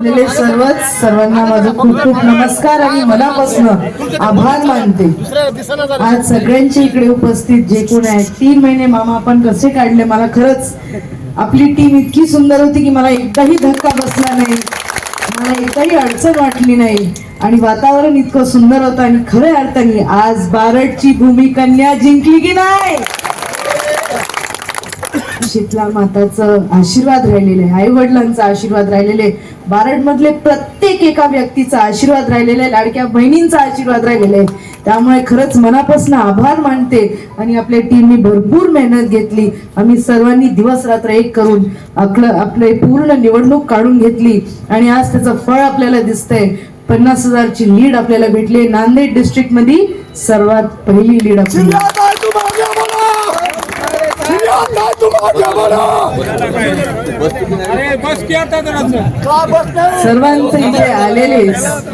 सर्वच सर्वांना माझा खूप खूप नमस्कार आणि मनापासून आभार मानते. आज सगळ्यांच्या इकडे उपस्थित जे कोण आहेत तीन महिने मामा आपण कसे काढले मला खरंच आपली टीम इतकी सुंदर होती की मला एकदाही धक्का बसला नाही मला एकदाही अडचण वाटली नाही आणि वातावरण इतकं सुंदर होतं आणि खऱ्या अर्थाने आज बारडची भूमी कन्या जिंकली की नाही? शीतला माताचं आशीर्वाद राहिलेले आई वडिलांचा आशीर्वाद राहिलेले बारड मधले प्रत्येक एका व्यक्तीचा आशीर्वाद राहिलेला आहे. लाडक्या बहिणींचा आशीर्वाद राहिलेला आहे. त्यामुळे खरंच मनापासून आभार मानते आणि आपल्या टीमनी भरपूर मेहनत घेतली. आम्ही सर्वांनी दिवस रात्र एक करून आपलं आपले पूर्ण निवडणूक काढून घेतली आणि आज त्याचं फळ आपल्याला दिसतंय. पन्नास हजारची लीड आपल्याला भेटली नांदेड डिस्ट्रिक्टमध्ये सर्वात पहिली लीड आपली. सर्वांचे इथे आलेले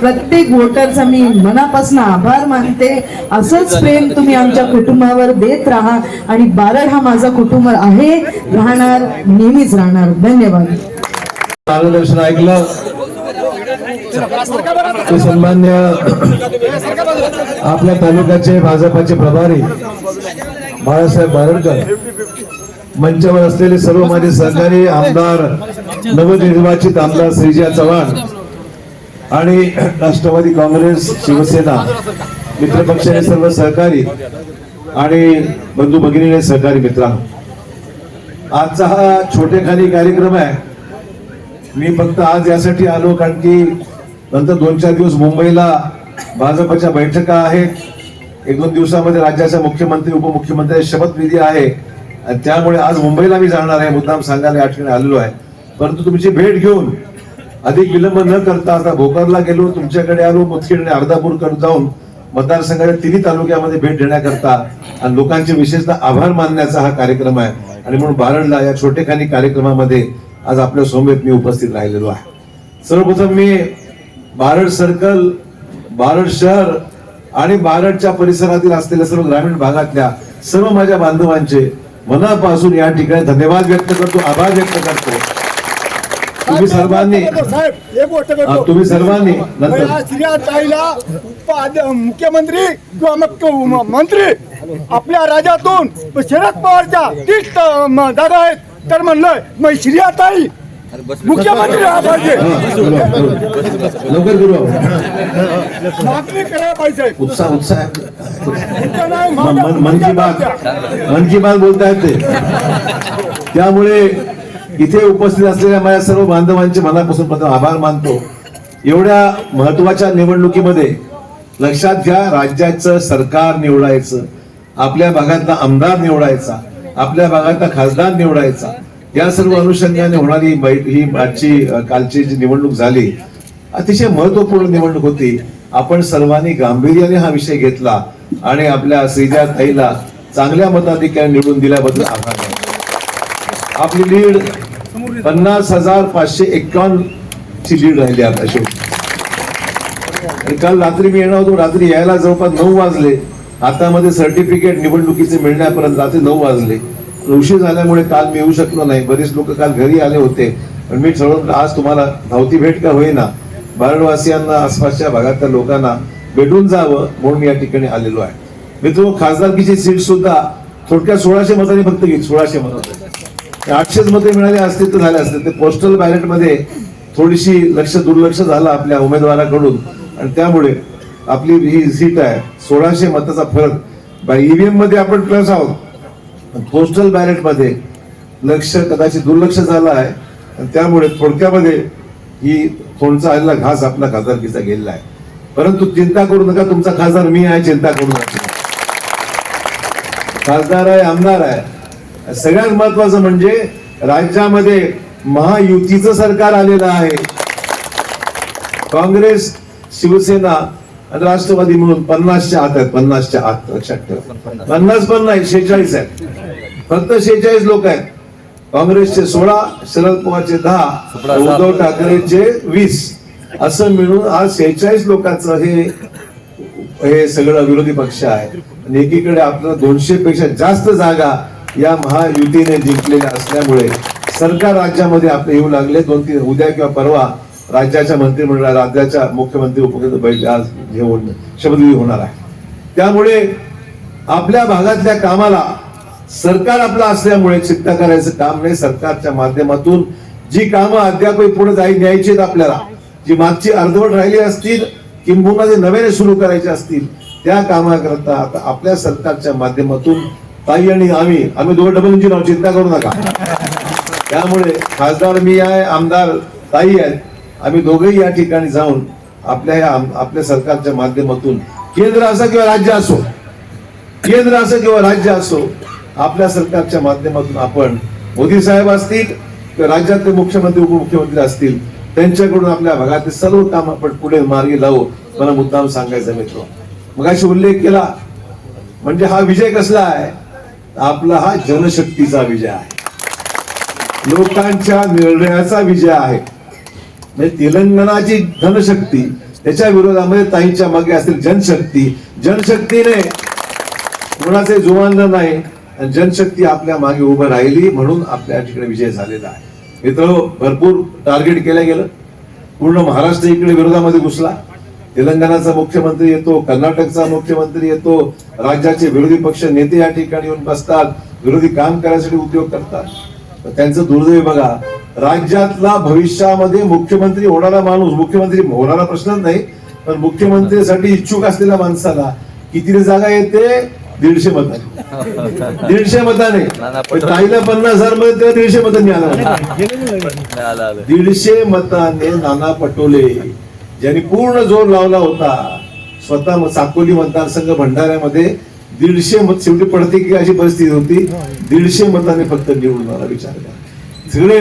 प्रत्येक वोटरचा मी मनापासून आभार मानते. असंच प्रेम तुम्ही आमच्या कुटुंबावर देत राहा आणि बारड हा माझा कुटुंब आहे. राहणार नेहमीच राहणार. धन्यवाद. मार्गदर्शन ऐकलं. सन्मान्य आपल्या तालुक्याचे भाजपाचे प्रभारी बाळासाहेब बारडकर. मंचावर असलेले सर्व माझे सहकारी आमदार नवनिर्वाचित आमदार श्रीजा चव्हाण आणि राष्ट्रवादी काँग्रेस शिवसेना मित्रपक्षाने सर्व सहकारी आणि बंधू भगिनीने सहकारी मित्रांनो आजचा हा छोटेखानी कार्यक्रम आहे. मी फक्त आज यासाठी आलो कारण की नंतर दोन चार दिवस मुंबईला भाजपच्या बैठका आहेत. एक दोन दिवसामध्ये राज्याच्या मुख्यमंत्री उपमुख्यमंत्री शपथविधी आहे. आणि त्यामुळे आज मुंबईला मी जाणार आहे मुद्दाम सांगायला या ठिकाणी आलेलो आहे. परंतु तुमची भेट घेऊन अधिक विलंब न करता आता भोकरला गेलो तुमच्याकडे आलो मुदखेड आणि अर्धापूरकडे जाऊन मतदारसंघाच्या तिन्ही तालुक्यामध्ये भेट देण्याकरता आणि लोकांचे विशेषतः आभार मानण्याचा हा कार्यक्रम आहे. आणि म्हणून बारडला या छोटेखानी कार्यक्रमामध्ये आज आपल्या सोमेत मी उपस्थित राहिलेलो आहे. सर्वप्रथम मी बारड सर्कल बारड शहर आणि बारडच्या परिसरातील असलेल्या सर्व ग्रामीण भागातल्या सर्व माझ्या बांधवांचे मनापासून या ठिकाणी धन्यवाद व्यक्त करतो आभार व्यक्त करतो. तुम्ही सर्वांनी तुम्ही सर्वांनी नंतर मुख्यमंत्री किंवा मंत्री आपल्या राज्यातून शरद पवारच्या तीस त- म- जागा आहेत. तर म्हणलं मग श्रीया ताई मुख्यमंत्री राहा पाहिजे. लवकर करू आपण. मागणी करायला पाहिजे. उत्साह उत्साह. मन की बात. मन की बात बोलतायत ते. त्यामुळे इथे उपस्थित असलेल्या माझ्या सर्व बांधवांचे मनापासून प्रथम आभार मानतो. एवढ्या महत्त्वाच्या निवडणुकीमध्ये लक्षात घ्या राज्याचं सरकार निवडायचं. आपल्या भागातला आमदार निवडायचा. आपल्या भागातला खासदार निवडायचा. या सर्व अनुषंगाने होणारी ही आजची कालची जी निवडणूक झाली अतिशय महत्त्वपूर्ण निवडणूक होती. आपण सर्वांनी गांभीर्याने हा विषय घेतला आणि आपल्या श्रीजा ताईला चांगल्या मताधिक्याने निवडून दिल्याबद्दल आभार. आपली लीड पन्नास हजार पाचशे एक्कावन्न ची लीड राहिली आता शेवटी. आणि काल रात्री मी येणार होतो रात्री यायला जवळपास नऊ वाजले. हातामध्ये सर्टिफिकेट निवडणुकीचे मिळण्यापर्यंत रात्री नऊ वाजले. उशीर झाल्यामुळे काल मी येऊ शकलो नाही. बरेच लोक काल घरी आले होते. पण मी ठरवलं आज तुम्हाला धावती भेट का होईना? बारडवासियांना आसपासच्या भागातल्या लोकांना भेटून जावं म्हणून मी या ठिकाणी आलेलो आहे. मित्र खासदारकीची सीट सुद्धा थोडक्यात सोळाशे मतांनी फक्त घेईल. सोळाशे मत. आठशेच मते मिळाले असते तर झाले असते ते पोस्टल बॅलेटमध्ये थोडीशी लक्ष दुर्लक्ष झालं आपल्या उमेदवाराकडून. आणि त्यामुळे आपली ही सीट आहे. सोळाशे मताचा फरक. ईव्हीएममध्ये आपण प्लस आहोत. पोस्टल बॅलेटमध्ये लक्ष कदाचित दुर्लक्ष झालं आहे. त्यामुळे थोडक्यामध्ये ही थोडचा आलेला घास आपला खासदारकीचा गेलेला आहे. परंतु चिंता करू नका तुमचा खासदार मी आहे चिंता करू नका. खासदार आहे आमदार आहे. सगळ्यात महत्वाचं म्हणजे राज्यामध्ये महायुतीचं सरकार आलेलं आहे. काँग्रेस शिवसेना आणि राष्ट्रवादी म्हणून पन्नासच्या आत आहेत पन्नासच्या आत लक्षात ठेवा. पन्नास पण नाही शेहेचाळीस आहेत. फक्त शेहेचाळीस लोक आहेत. काँग्रेसचे सोळा शरद पवारचे दहा उद्धव ठाकरेचे वीस. असं मिळून आज शेहेचाळीस लोकांचं हे हे सगळं विरोधी पक्ष आहे. आणि एकीकडे आपल्याला दोनशे पेक्षा जास्त जागा या महायुतीने जिंकलेल्या असल्यामुळे सरकार राज्यामध्ये आपले येऊ लागले. दोन तीन उद्या किंवा परवा राज्याच्या मंत्रिमंडळात राज्याच्या मुख्यमंत्री उपमुख्यमंत्री बैठक आज हे शपथविधी होणार आहे. त्यामुळे आपल्या भागातल्या कामाला सरकार आपलं असल्यामुळे चिंता करायचं काम नाही. सरकारच्या माध्यमातून जी कामं अद्याप पुढे जाई न्यायची आहेत आपल्याला जी मागची अर्धवट राहिली असतील किंबहुना जे नव्याने सुरू करायचे असतील त्या कामाकरता आता आपल्या सरकारच्या माध्यमातून ताई आणि आम्ही आम्ही दोघं डबल इंजिन आहोत चिंता करू नका. त्यामुळे खासदार मी आहे आमदार ताई आहेत. आम्ही दोघेही या ठिकाणी जाऊन आपल्या या आपल्या सरकारच्या माध्यमातून केंद्र असो किंवा राज्य असो केंद्र असो किंवा राज्य असो आपल्या सरकारच्या माध्यमातून आपण मोदी साहेब असतील राज्यातले मुख्यमंत्री उपमुख्यमंत्री असतील त्यांच्याकडून आपल्या भागातील सर्व काम आपण पुढे मार्गी लावू मला मुद्दाम सांगायचं मित्र. मग अशी उल्लेख केला म्हणजे हा विजय कसला आहे? आपला हा जनशक्तीचा विजय आहे. लोकांच्या निर्णयाचा विजय आहे. म्हणजे तेलंगणाची धनशक्ती त्याच्या विरोधामध्ये ताईंच्या मागे असतील जनशक्ती. जनशक्तीने कोणाचे जुमानलं नाही जनशक्ती आपल्या मागे उभं राहिली म्हणून आपल्या ठिकाणी विजय झालेला आहे. मित्र भरपूर टार्गेट केलं गेलं. पूर्ण महाराष्ट्र इकडे विरोधामध्ये घुसला. तेलंगणाचा मुख्यमंत्री येतो कर्नाटकचा मुख्यमंत्री येतो राज्याचे विरोधी पक्ष नेते या ठिकाणी येऊन बसतात विरोधी काम करायसाठी उद्योग करतात. त्यांचं दुर्दैव बघा राज्यातला भविष्यामध्ये मुख्यमंत्री होणारा माणूस मुख्यमंत्री होणारा प्रश्नच नाही पण मुख्यमंत्रीसाठी इच्छुक असलेल्या माणसाला किती जागा येते दीडशे मतांनी दीडशे मताने. ताईला पन्नास हजारमध्ये तेव्हा दीडशे मतांनी आला दीडशे मताने नाना पटोले ज्यांनी पूर्ण जोर लावला होता स्वतः साकोली मतदारसंघ भंडाऱ्यामध्ये दीडशे मत शेवटी पडते की अशी परिस्थिती होती. दीडशे मताने फक्त निवडून आला विचार करा. सगळे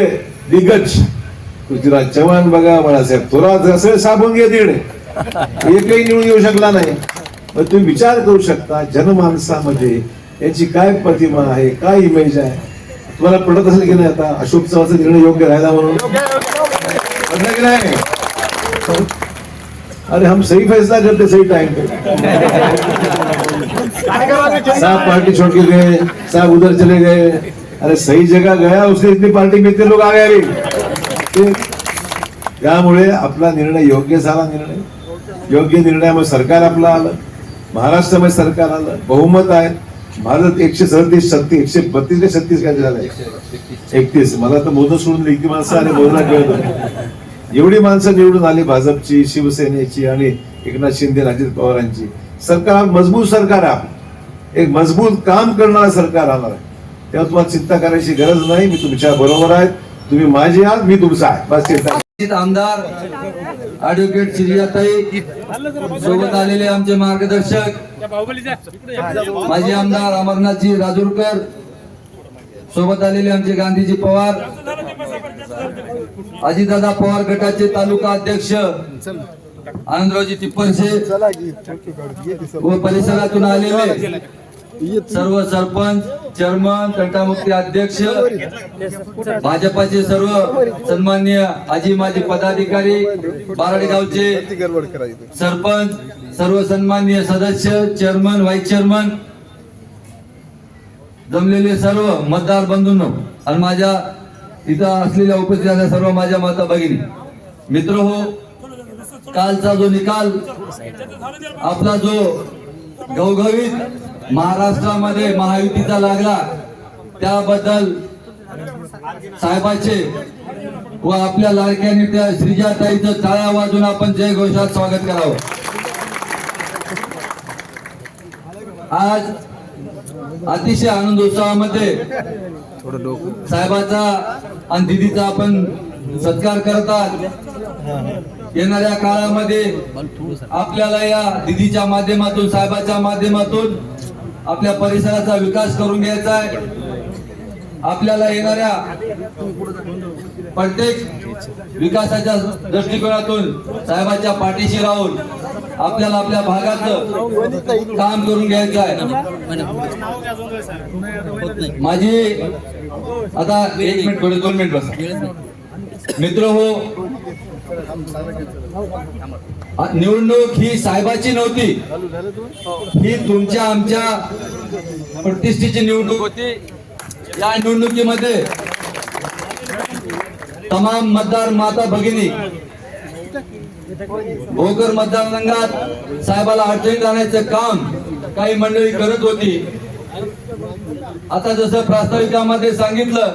दिग्गज पृथ्वीराज चव्हाण बघा बाळासाहेब थोरात सगळे साबून घे तिकडे. एकही निवडून येऊ शकला नाही. तुम्ही विचार करू शकता जनमानसामध्ये याची काय प्रतिमा आहे काय इमेज आहे? तुम्हाला पडत असेल की नाही आता? अशोक चव्हाचा निर्णय योग्य राहिला म्हणून? पडला की नाही? अरे हम सही फैसला करते सही टाइम पे. साहब पार्टी छोड़ के गए साहब उधर चले गए। अरे सही जगह गया उसने इतनी पार्टी में इतने लोग आ गए अभी। त्यामुळे आपला निर्णय योग्य झाला निर्णय. योग्य निर्णयामुळे सरकार आपलं आलं. महाराष्ट्रामध्ये सरकार आलं बहुमत आहे. भारत एकशे सदतीस सत्ती एकशे बत्तीस का छत्तीस काय झालंय? एकतीस. मला तर मोदक सोडून इतकी माणसं आणि मोदना कळत एवढी माणसं निवडून आली भाजपची शिवसेनेची आणि एकनाथ शिंदे अजित पवारांची. सरकार मजबूत सरकार आहे. एक मजबूत काम करणारं सरकार आणार आहे तेव्हा तुम्हाला चिंता करायची गरज नाही. मी तुमच्या बरोबर आहे. तुम्ही माझे आहात मी तुमचा आहे. बस चिंता आमदार ऍडव्होकेट श्रीयाताई सोबत आलेले आमचे मार्गदर्शक माजी आमदार अमरनाथजी राजूरकर सोबत आलेले आमचे गांधीजी पवार अजितदादा पवार गटाचे तालुका अध्यक्ष आनंदरावजी तिप्परसे व परिसरातून आलेले सर्व सरपंच चेअरमन तंटामुक्ती अध्यक्ष भाजपाचे सर्व सन्मान्य आजी माजी पदाधिकारी बारडगावचे सरपंच सर्व सन्मान्य सदस्य चेअरमन व्हाईस चेअरमन जमलेले सर्व मतदार बंधूंनो आणि माझ्या इथं असलेल्या उपस्थित असलेल्या सर्व माझ्या माता भगिनी. मित्र हो कालचा जो निकाल आपला जो घवघवीत महाराष्ट्रामध्ये महायुतीचा लागला. त्याबद्दल साहेबाचे व आपल्या लाडक्या नेत्या श्रीजाताईचं टाळ्या वाजून आपण जय घोषात स्वागत करावं. आज अतिशय आनंद उत्सवामध्ये साहेबाचा आणि दिदीचा आपण सत्कार करतात. येणाऱ्या काळामध्ये आपल्याला या दिदीच्या माध्यमातून साहेबाच्या माध्यमातून आपल्या परिसराचा विकास करून घ्यायचा आहे. आपल्याला येणाऱ्या प्रत्येक विकासाच्या दृष्टिकोनातून साहेबाच्या पाठीशी राहून आपल्याला आपल्या भागाचं काम करून घ्यायचं आहे. माझी आता एक मिनिट थोडे दोन मिनिट बस. मित्र हो. निवडणूक ही साहेबाची नव्हती. ही. तुमच्या आमच्या प्रतिष्ठेची निवडणूक होती. या निवडणुकीमध्ये तमाम मतदार माता भगिनी भोकर मतदारसंघात साहेबाला अडचणीत आणण्याचं काम काही मंडळी करत होती. आता जसं प्रास्ताविकामध्ये सांगितलं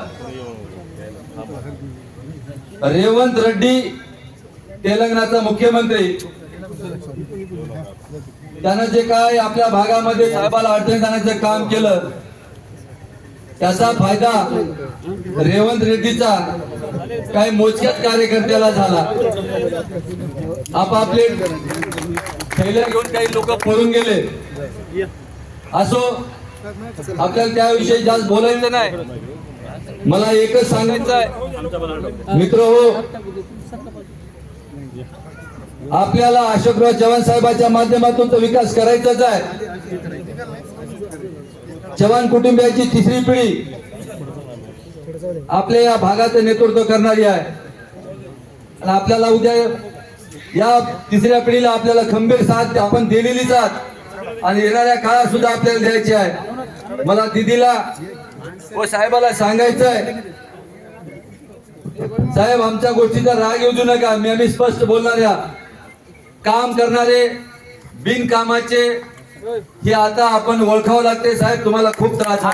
रेवंत रेड्डी तेलंगणाचा मुख्यमंत्री. त्यानं जे काय आपल्या भागामध्ये साहेबाला अडचणीत आणण्याचं काम केलं त्याचा फायदा रेवंत रेड्डीचा काही मोजक्याच कार्यकर्त्याला झाला. आपापले थैल्या घेऊन काही लोक पळून गेले. असो आपल्याला त्याविषयी जास्त बोलायचं नाही. मला एकच सांगायचं आहे. मित्र हो आपल्याला अशोकराव चव्हाण साहेबाच्या माध्यमातून तो विकास करायचाच आहे. चव्हाण कुटुंबियाची तिसरी पिढी आपल्या या भागाचं नेतृत्व करणारी आहे. आणि आपल्याला उद्या या तिसऱ्या पिढीला आपल्याला खंबीर साथ आपण दिलेलीच जात आणि येणाऱ्या काळात सुद्धा आपल्याला द्यायची आहे. मला दिदीला व साहेबाला सांगायचं आहे साहेब आमच्या गोष्टीचा राग येऊ देऊ नका. मी आम्ही स्पष्ट बोलणार या. काम करणारे बिनकामाचे हे आता आपण ओळखावं लागते. साहेब तुम्हाला खूप त्रास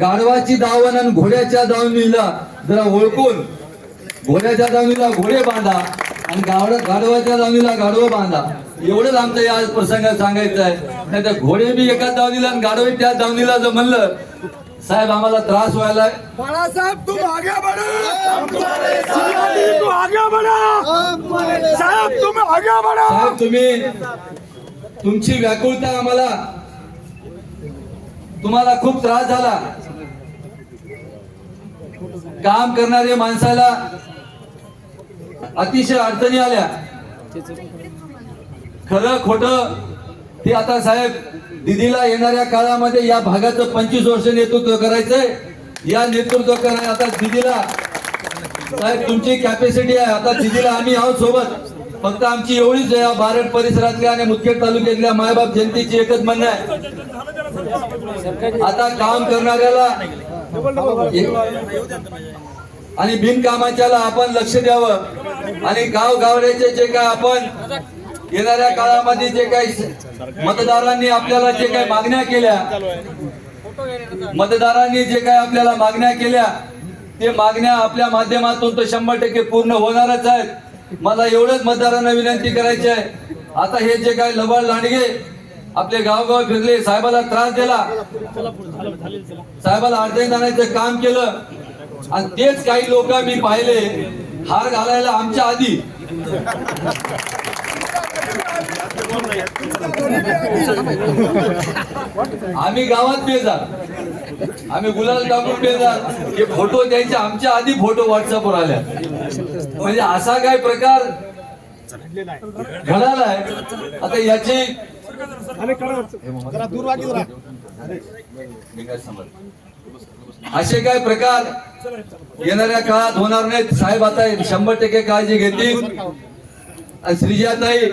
गाढवाची दावण आणि घोड्याच्या दावणीला जरा ओळखून घोड्याच्या दावणीला घोडे बांधा आणि गाढ गाढवाच्या दावणीला गाढवं बांधा. एवढंच आमचं या प्रसंगात सांगायचं आहे नाही तर घोडे बी एका दावणीला आणि गाढवे त्या दावणीला जर म्हणलं साहेब आम्हाला त्रास व्हायला बाळासाहेब तुम आगे बढ़ो. तू आगे बढ़ो. साहेब तुम आगे बढ़ो. साहेब तुम्ही तुमची व्याकुळता आम्हाला तुम्हाला खूप त्रास झाला. काम करणाऱ्या माणसाला अतिशय अडचणी आल्या. खरं खोट ते आता साहेब दिदीला येणाऱ्या काळामध्ये या भागाचं पंचवीस वर्ष नेतृत्व करायचंय. या नेतृत्व कराय आता दिदीला साहेब तुमची कॅपॅसिटी आहे. आता दिदीला आम्ही आहोत सोबत. फक्त आमची एवढीच या भारत परिसरातल्या आणि मुदखेड तालुक्यातल्या मायबाप जनतेची एकच म्हणणं आहे. आता काम करणाऱ्याला आणि बिनकामाच्याला आपण लक्ष द्यावं. आणि गाव गावड्याचे जे काय आपण येणाऱ्या काळामध्ये जे काही मतदारांनी आपल्याला जे काही मागण्या केल्या मतदारांनी जे काही आपल्याला मागण्या केल्या ते मागण्या आपल्या माध्यमातून तर शंभर टक्के पूर्ण होणारच आहेत. मला एवढंच मतदारांना विनंती करायची आहे. आता हे जे काही लबाड लांडगे आपले गावगाव फिरले साहेबाला त्रास दिला. साहेबाला अडचणी जाण्याचं काम केलं. आणि तेच काही लोक मी पाहिले. हार घालायला आमच्या आधी. आम्ही गावात बेजार. आम्ही गुलाल टाकून बेजार. हे फोटो द्यायचे आमच्या आधी फोटो व्हॉट्सअपवर आल्या. म्हणजे असा काय प्रकार घडालाय आता याची असे काय प्रकार येणाऱ्या काळात होणार नाहीत. साहेब आता शंभर टक्के काळजी घेतील. आणि श्रीजाताई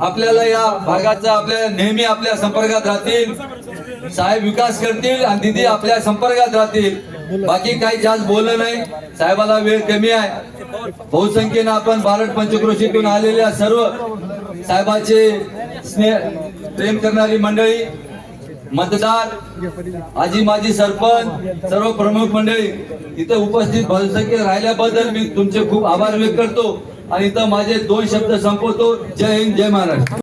आपल्याला या भागाचा आपल्या नेहमी आपल्या संपर्कात राहतील. साहेब विकास करतील आणि दिदी आपल्या संपर्कात राहतील. बाकी काही जास्त बोललं नाही. साहेबाला वेळ कमी आहे. बहुसंख्येनं आपण भारत पंचक्रोशीतून आलेल्या सर्व साहेबाचे स्नेह प्रेम करणारी मंडळी मतदार आजी माजी सरपंच सर्व प्रमुख मंडळी इथे उपस्थित बहुसंख्य राहिल्याबद्दल मी तुमचे खूप आभार व्यक्त करतो. आणि इथं माझे दोन शब्द संपवतो. जय हिंद जय महाराष्ट्र.